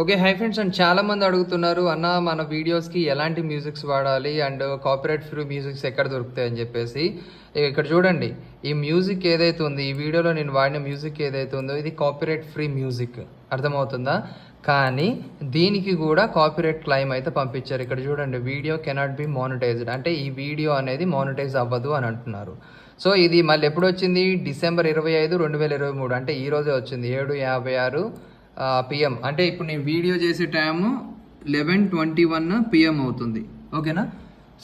Okay hi friends and చాలా మంది అడుగుతున్నారు అన్న మన వీడియోస్కి ఎలాంటి మ్యూజిక్స్ వాడాలి? అండ్ కాపీరైట్ ఫ్రీ మ్యూజిక్స్ ఎక్కడ దొరుకుతాయి? అని చెప్పేసి ఇక్కడ చూడండి ఈ మ్యూజిక్ ఏదైతే ఉంది ఈ వీడియోలో నేను వాడిన మ్యూజిక్ ఏదైతే ఉందో ఇది కాపీరైట్ ఫ్రీ మ్యూజిక్ అర్థమవుతుందా? కానీ దీనికి కూడా కాపీరైట్ క్లైమ్ అయితే పంపించారు. ఇక్కడ చూడండి వీడియో కెనాట్ బి మానిటైజ్డ్ అంటే ఈ వీడియో అనేది మానిటైజ్ అవ్వదు అని అంటున్నారు. సో ఇది మళ్ళీ ఎప్పుడు వచ్చింది? డిసెంబర్ ఇరవై ఐదు రెండు వేల ఇరవై మూడు. అంటే ఈరోజే వచ్చింది. ఏడు యాభై ఆరు పిఎం అంటే ఇప్పుడు నేను వీడియో చేసే time eleven twenty one PM అవుతుంది. ఓకేనా?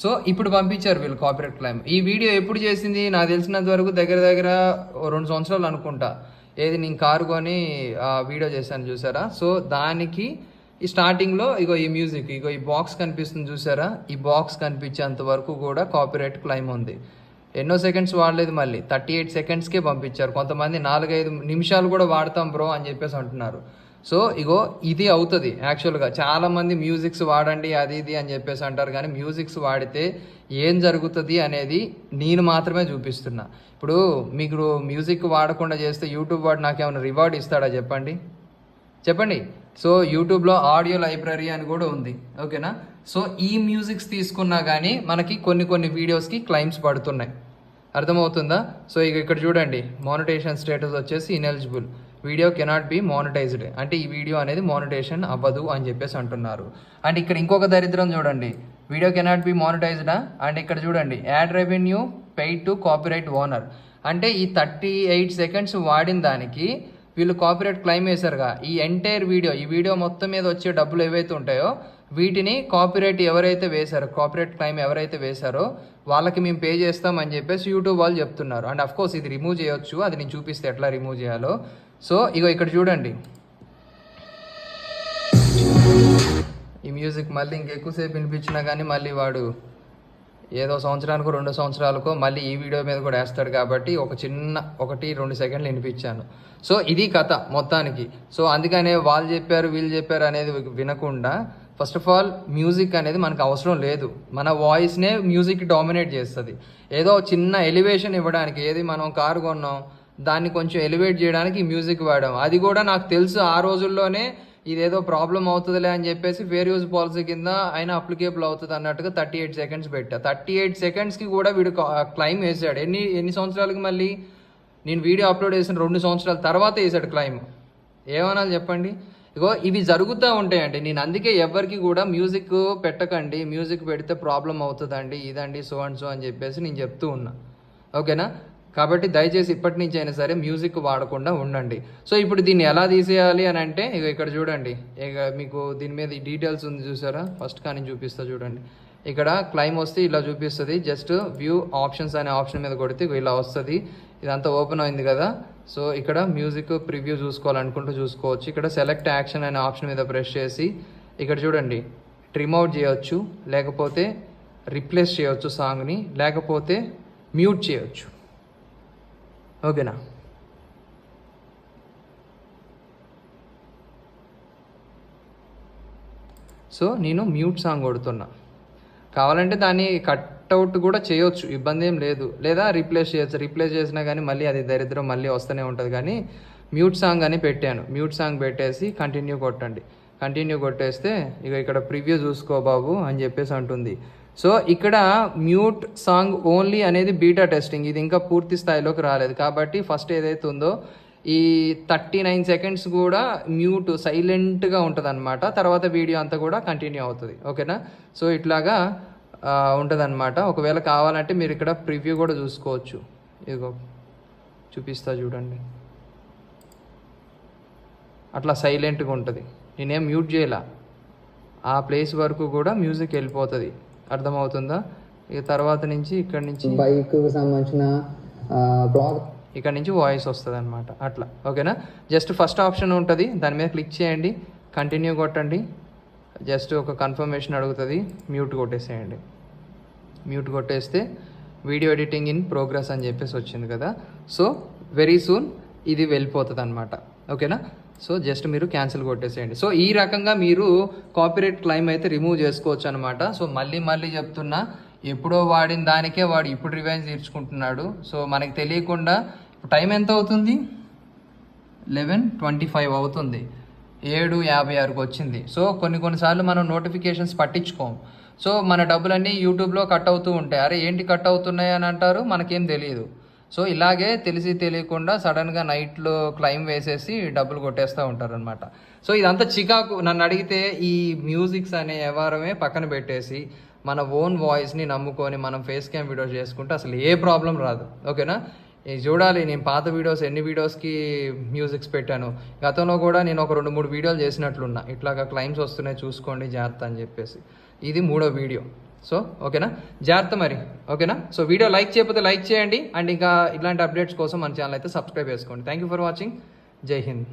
సో ఇప్పుడు పంపించారు వీళ్ళు కాపీరైట్ క్లైమ్ ఈ వీడియో ఎప్పుడు చేసింది? నాకు తెలిసినంత వరకు దగ్గర దగ్గర ఓ రెండు సంవత్సరాలు అనుకుంటా. ఏది నేను కారు కొని వీడియో చేశాను చూసారా? సో దానికి ఈ స్టార్టింగ్లో ఇగో ఈ మ్యూజిక్ ఇగో ఈ బాక్స్ కనిపిస్తుంది చూసారా? ఈ బాక్స్ కనిపించేంత వరకు కూడా కాపీరైట్ క్లైమ్ ఉంది. ఎన్నో సెకండ్స్ వాడలేదు మళ్ళీ. థర్టీ ఎయిట్ సెకండ్స్కే పంపించారు. కొంతమంది నాలుగైదు నిమిషాలు కూడా వాడతాం బ్రో అని చెప్పేసి అంటున్నారు. సో ఇగో ఇది అవుతుంది యాక్చువల్గా. చాలామంది మ్యూజిక్స్ వాడండి అది ఇది అని చెప్పేసి అంటారు. కానీ మ్యూజిక్స్ వాడితే ఏం జరుగుతుంది అనేది నేను మాత్రమే చూపిస్తున్నా. ఇప్పుడు మీకు మ్యూజిక్ వాడకుండా చేస్తే యూట్యూబ్ వాడు నాకేమైనా రివార్డ్ ఇస్తాడా చెప్పండి? చెప్పండి. సో యూట్యూబ్లో ఆడియో లైబ్రరీ అని కూడా ఉంది. ఓకేనా? సో ఈ మ్యూజిక్స్ తీసుకున్నా కానీ మనకి కొన్ని కొన్ని వీడియోస్కి క్లైమ్స్ పడుతున్నాయి. అర్థమవుతుందా? సో ఇక ఇక్కడ చూడండి మానిటేషన్ స్టేటస్ వచ్చేసి ineligible video cannot be monetized అంటే ఈ వీడియో అనేది మానిటేషన్ అవ్వదు అని చెప్పేసి అంటున్నారు. అండ్ ఇక్కడ ఇంకొక దరిద్రం చూడండి. వీడియో కెనాట్ బి మానిటైజ్డా అండ్ ఇక్కడ చూడండి ad revenue paid to copyright owner అంటే ఈ థర్టీ ఎయిట్ సెకండ్స్ వాడిన దానికి వీళ్ళు కాపీరైట్ క్లైమ్ వేశారుగా ఈ ఎంటైర్ వీడియో ఈ వీడియో మొత్తం మీద వచ్చే డబ్బులు ఏవైతే ఉంటాయో వీటిని కాపీరైట్ ఎవరైతే వేశారో కాపీరైట్ క్లైమ్ ఎవరైతే వేశారో వాళ్ళకి మేము పే చేస్తాం అని చెప్పేసి యూట్యూబ్ వాళ్ళు చెప్తున్నారు. అండ్ కోర్స్ ఇది రిమూవ్ చేయొచ్చు అది నేను చూపిస్తే ఎట్లా రిమూవ్ చేయాలో. సో ఇగో ఇక్కడ చూడండి. ఈ మ్యూజిక్ మళ్ళీ ఇంకెక్కువసేపు వినిపించినా కానీ మళ్ళీ వాడు ఏదో సంవత్సరానికో రెండు సంవత్సరాలకో మళ్ళీ ఈ వీడియో మీద కూడా వేస్తాడు కాబట్టి ఒక చిన్న ఒకటి రెండు సెకండ్లు వినిపించాను. సో ఇది కథ మొత్తానికి. సో అందుకనే వాళ్ళు చెప్పారు వీళ్ళు చెప్పారు అనేది వినకుండా ఫస్ట్ ఆఫ్ ఆల్ మ్యూజిక్ అనేది మనకు అవసరం లేదు. మన వాయిస్నే మ్యూజిక్ డామినేట్ చేస్తుంది. ఏదో చిన్న ఎలివేషన్ ఇవ్వడానికి ఏది మనం కారు కొన్నాం దాన్ని కొంచెం ఎలివేట్ చేయడానికి మ్యూజిక్ వాడాం. అది కూడా నాకు తెలుసు ఆ రోజుల్లోనే ఇదేదో ప్రాబ్లం అవుతుందిలే అని చెప్పేసి ఫేర్ యూజ్ పాలసీ కింద ఆయన అప్లికేబుల్ అవుతుంది అన్నట్టుగా థర్టీ ఎయిట్ సెకండ్స్ పెట్టా. థర్టీ ఎయిట్ సెకండ్స్కి కూడా వీడు క్లైమ్ వేసాడు. ఎన్ని ఎన్ని సంవత్సరాలకి మళ్ళీ? నేను వీడియో అప్లోడ్ చేసిన రెండు సంవత్సరాల తర్వాత వేసాడు క్లైమ్ ఏమనాలి చెప్పండి? ఇగో ఇవి జరుగుతూ ఉంటాయండి. నేను అందుకే ఎవరికి కూడా మ్యూజిక్ పెట్టకండి మ్యూజిక్ పెడితే ప్రాబ్లం అవుతుందండి ఇదండి సో అండ్ సో అని చెప్పేసి నేను చెప్తూ ఉన్నా. ఓకేనా? కాబట్టి దయచేసి ఇప్పటి నుంచి అయినా సరే మ్యూజిక్ వాడకుండా ఉండండి. సో ఇప్పుడు దీన్ని ఎలా తీసేయాలి అని అంటే ఇక ఇక్కడ చూడండి. ఇక మీకు దీని మీద డీటెయిల్స్ ఉంది చూసారా? ఫస్ట్ కానీ చూపిస్తా చూడండి. ఇక్కడ క్లైమ్ వస్తే ఇలా చూపిస్తుంది. జస్ట్ వ్యూ ఆప్షన్స్ అనే ఆప్షన్ మీద కొడితే ఇలా వస్తుంది. ఇదంతా ఓపెన్ అయింది కదా. సో ఇక్కడ మ్యూజిక్ ప్రివ్యూ చూసుకోవాలనుకుంటూ చూసుకోవచ్చు. ఇక్కడ సెలెక్ట్ యాక్షన్ అనే ఆప్షన్ మీద ప్రెస్ చేసి ఇక్కడ చూడండి. ట్రిమ్ అవుట్ చేయవచ్చు లేకపోతే రిప్లేస్ చేయవచ్చు సాంగ్ని లేకపోతే మ్యూట్ చేయవచ్చు ఓకేనా? సో నేను మ్యూట్ సాంగ్ కొడుతున్నా. కావాలంటే దాన్ని కట్ కట్అవుట్ కూడా చేయొచ్చు. ఇబ్బంది ఏం లేదు. లేదా రీప్లేస్ చేయొచ్చు. రీప్లేస్ చేసినా కానీ మళ్ళీ అది దరిద్రం మళ్ళీ వస్తూనే ఉంటుంది. కానీ మ్యూట్ సాంగ్ అని పెట్టాను. మ్యూట్ సాంగ్ పెట్టేసి కంటిన్యూ కొట్టండి. కంటిన్యూ కొట్టేస్తే ఇక ఇక్కడ ప్రివ్యూ చూసుకో బాబు అని చెప్పేసి అంటుంది. సో ఇక్కడ మ్యూట్ సాంగ్ ఓన్లీ అనేది బీటా టెస్టింగ్. ఇది ఇంకా పూర్తి స్థాయిలోకి రాలేదు. కాబట్టి ఫస్ట్ ఏదైతే ఉందో ఈ థర్టీ నైన్ సెకండ్స్ కూడా మ్యూట్ సైలెంట్గా ఉంటుంది అనమాట తర్వాత వీడియో అంతా కూడా కంటిన్యూ అవుతుంది. ఓకేనా? సో ఇట్లాగా ఉంటుంది అనమాట ఒకవేళ కావాలంటే మీరు ఇక్కడ ప్రివ్యూ కూడా చూసుకోవచ్చు. ఇదిగో చూపిస్తా చూడండి. అట్లా సైలెంట్గా ఉంటుంది. నేనేం మ్యూట్ చేయలా. ఆ ప్లేస్ వరకు కూడా మ్యూజిక్ వెళ్ళిపోతుంది. అర్థమవుతుందా? ఇక తర్వాత నుంచి ఇక్కడ నుంచి బైక్ సంబంధించిన బ్లాగ్. ఇక్కడ నుంచి వాయిస్ వస్తుంది అనమాట అట్లా. ఓకేనా? జస్ట్ ఫస్ట్ ఆప్షన్ ఉంటుంది. దాని మీద క్లిక్ చేయండి. కంటిన్యూ కొట్టండి. జస్ట్ ఒక కన్ఫర్మేషన్ అడుగుతుంది. మ్యూట్ కొట్టేసేయండి. మ్యూట్ కొట్టేస్తే వీడియో ఎడిటింగ్ ఇన్ ప్రోగ్రెస్ అని చెప్పేసి వచ్చింది కదా. సో వెరీ సూన్ ఇది వెళ్ళిపోతుంది అనమాట ఓకేనా? సో జస్ట్ మీరు క్యాన్సిల్ కొట్టేసేయండి. సో ఈ రకంగా మీరు కాపీరైట్ క్లైమ్ అయితే రిమూవ్ చేసుకోవచ్చు అనమాట సో మళ్ళీ మళ్ళీ చెప్తున్నా ఎప్పుడో వాడిన దానికే వాడు ఇప్పుడు రివైజ్ తీర్చుకుంటున్నాడు. సో మనకి తెలియకుండా టైం ఎంత అవుతుంది? లెవెన్ ట్వంటీ ఫైవ్ అవుతుంది. ఏడు యాభై ఆరుకు వచ్చింది. సో కొన్ని కొన్నిసార్లు మనం నోటిఫికేషన్స్ పట్టించుకోం. సో మన డబ్బులన్నీ యూట్యూబ్లో కట్ అవుతూ ఉంటాయి. అరే ఏంటి కట్ అవుతున్నాయి అని అంటారు? మనకేం తెలియదు సో ఇలాగే తెలిసి తెలియకుండా సడన్గా నైట్లో క్లైమ్ వేసేసి డబ్బులు కొట్టేస్తూ ఉంటారనమాట సో ఇదంతా చికాకు. నన్ను అడిగితే ఈ మ్యూజిక్స్ అనే వ్యవహారమే పక్కన పెట్టేసి మన ఓన్ వాయిస్ని నమ్ముకొని మనం ఫేస్ క్యామ్ వీడియోస్ చేసుకుంటే అసలు ఏ ప్రాబ్లం రాదు. ఓకేనా? చూడాలి నేను పాత వీడియోస్ ఎన్ని వీడియోస్కి మ్యూజిక్స్ పెట్టాను. గతంలో కూడా నేను ఒక రెండు మూడు వీడియోలు చేసినట్లున్నా. ఇట్లాగా క్లైమ్స్ వస్తున్నాయి చూసుకోండి జాగ్రత్త అని చెప్పేసి. ఇది మూడో వీడియో. సో ఓకేనా? జాగ్రత్త మరి. ఓకేనా? సో వీడియో లైక్ చేయకపోతే లైక్ చేయండి. అండ్ ఇంకా ఇట్లాంటి అప్డేట్స్ కోసం మన ఛానల్ అయితే సబ్స్క్రైబ్ చేసుకోండి. థ్యాంక్ యూ ఫర్ వాచింగ్ జై హింద్.